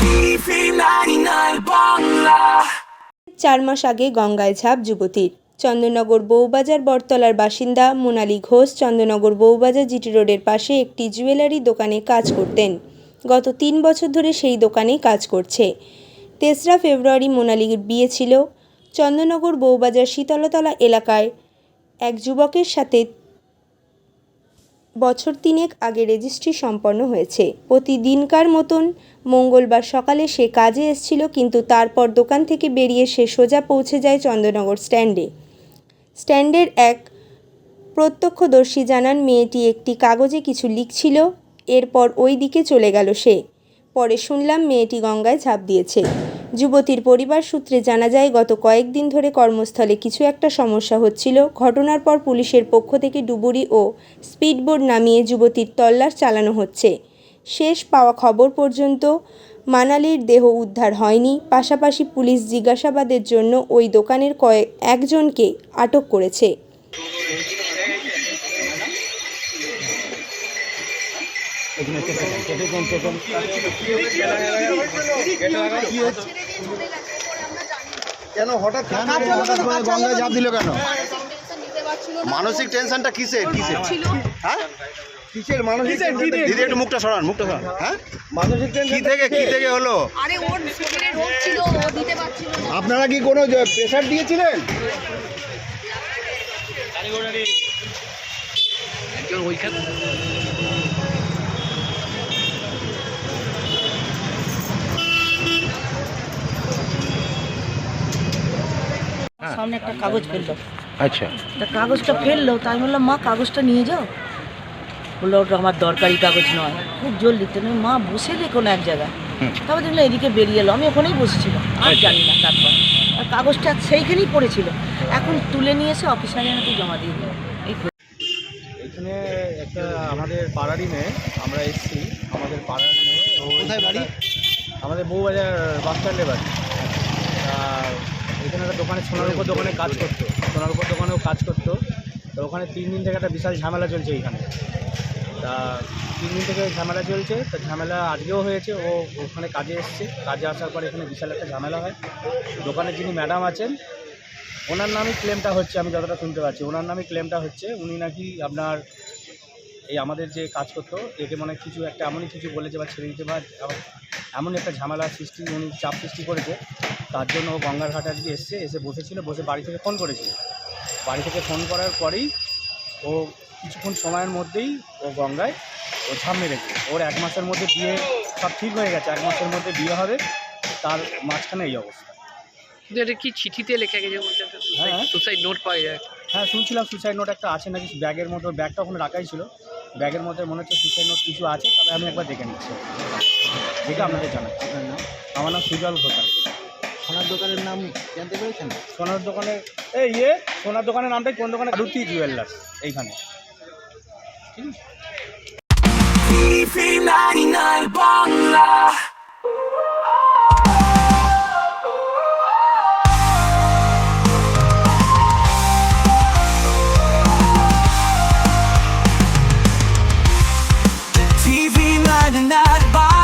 TV 99 Bangla চার মাস আগে গঙ্গায় ঝাঁপ যুবতীর। চন্দননগর বউবাজার বটতলার বাসিন্দা মোনালি ঘোষ চন্দননগর বউবাজার জিটি রোডের পাশে একটি জুয়েলারি দোকানে কাজ করতেন। গত তিন বছর ধরে সেই দোকানে কাজ করছে। তেসরা ফেব্রুয়ারি মোনালির বিয়ে ছিল। চন্দননগর বউবাজার শীতলতলা এলাকায় এক যুবকের সাথে বছর তিনেক আগে রেজিস্ট্রি সম্পন্ন হয়েছে। প্রতিদিনকার মতন মঙ্গলবার সকালে সে কাজে এসেছিল, কিন্তু তারপর দোকান থেকে বেরিয়ে সে সোজা পৌঁছে যায় চন্দ্রনগর স্ট্যান্ডে। স্ট্যান্ডের এক প্রত্যক্ষদর্শী জানান, মেয়েটি একটি কাগজে কিছু লিখছিল, এরপর ওই দিকে চলে গেল সে। পরে শুনলাম মেয়েটি গঙ্গায় ঝাঁপ দিয়েছে। যুবতীর পরিবার সূত্রে জানা যায়, গত কয়েকদিন ধরে কর্মস্থলে কিছু একটা সমস্যা হচ্ছিল। ঘটনার পর পুলিশের পক্ষ থেকে ডুবুরি ও স্পিডবোর্ড নামিয়ে যুবতীর তল্লাশ চালানো হচ্ছে। শেষ পাওয়া খবর পর্যন্ত মানালির দেহ উদ্ধার হয়নি। পাশাপাশি পুলিশ জিজ্ঞাসাবাদের জন্য ওই দোকানের কয়েক একজনকে আটক করেছে। কেন হঠাৎ হঠাৎ করে গঙ্গায় ঝাঁপ দিল কেন? মানসিক টেনশনটা কিসের কিসের? হ্যাঁ? কিসের মানসিক দিদি একটু মুখটা সরান মুখটা সরান। হ্যাঁ? মানসিক টেনশন কি থেকে কি থেকে হলো? আরে ওর শরীরে রোগ ছিল ও দিতে পারছিল আপনারা কি কোনো প্রেশার দিয়েছিলেন? সামনে একটা কাগজ ফেলল। আচ্ছা। তা কাগজটা ফেলল তাই আমি বললাম মা কাগজটা নিয়ে যাও। বলল ওটা আমার দরকারি কাগজ নয়। খুব লিখতে নেই মা বসে রে কোনো এক জায়গায়। তারপর দেখলাম এদিকে বেরিয়ে এলো। আমি ওখানেই বসেছিলাম আর জানি না তারপর। আর কাগজটা সেইখানেই পড়েছিল। এখন তুলে নিয়ে এসে অফিসারে আমাকে জমা দিয়ে দিল। এখানে একটা আমাদের পাড়ারই মেয়ে আমরা এসেছি আমাদের পাড়ার মেয়ে কোথায় বাড়ি? আমাদের বউবাজার বাস স্ট্যান্ডে বাড়ি। তা এখানে একটা দোকানে সোনার উপর দোকানে কাজ করতো। সোনার উপর দোকানেও কাজ করতো। তো ওখানে তিন দিন থেকে একটা বিশাল ঝামেলা চলছে এখানে। তা তিন দিন থেকে ঝামেলা চলছে, তা ঝামেলা আজকেও হয়েছে, ও ওখানে কাজে এসছে। কাজে আসার পরে এখানে বিশাল একটা ঝামেলা হয়। দোকানে যিনি ম্যাডাম আছেন, ওনার নামই ক্লেমটা হচ্ছে, আমি যতটা শুনতে পাচ্ছি। ওনার নামই ক্লেমটা হচ্ছে, উনি নাকি আপনার এই আমাদের যে কাজ করতো একে মানে কিছু একটা এমনই কিছু বলেছে বা ছেড়ে দিতে বা এমন একটা ঝামেলা সৃষ্টি উনি চাপ সৃষ্টি করেছে তার জন্য ও গঙ্গার ঘাটে আজকে এসছে এসে বসেছিল বসে বাড়ি থেকে ফোন করেছিল। বাড়ি থেকে ফোন করার পরেই ও কিছুক্ষণ সময়ের মধ্যেই ও গঙ্গায় ও ঝাঁপ মেরেছে। ওর এক মাসের মধ্যে বিয়ে সব ঠিক হয়ে গেছে এক মাসের মধ্যে বিয়ে হবে তার মাঝখানে এই অবস্থা। কিন্তু এটা কি চিঠিতে লেখা গেছে হ্যাঁ। সুসাইড নোট পাওয়া যায়? হ্যাঁ শুনছিলাম সুসাইড নোট একটা আছে নাকি ব্যাগের মধ্যে ব্যাগটা ওখানে রাখাই ছিল। ব্যাগের মধ্যে মনে হচ্ছে সুসাইড নোট কিছু আছে তবে আমি একবার দেখে নিচ্ছি। দেখে আপনাদের জানাচ্ছি আমার নাম সুজল ঘোষাল। সোনার দোকানের নাম জানতে পেরেছেন? সোনার দোকানে এই ইয়ে সোনার দোকানের নামটাই কোন দোকানে? রুতি জুয়েলার্স এইখানে। ঠিক আছে বাংলা। TV 99 by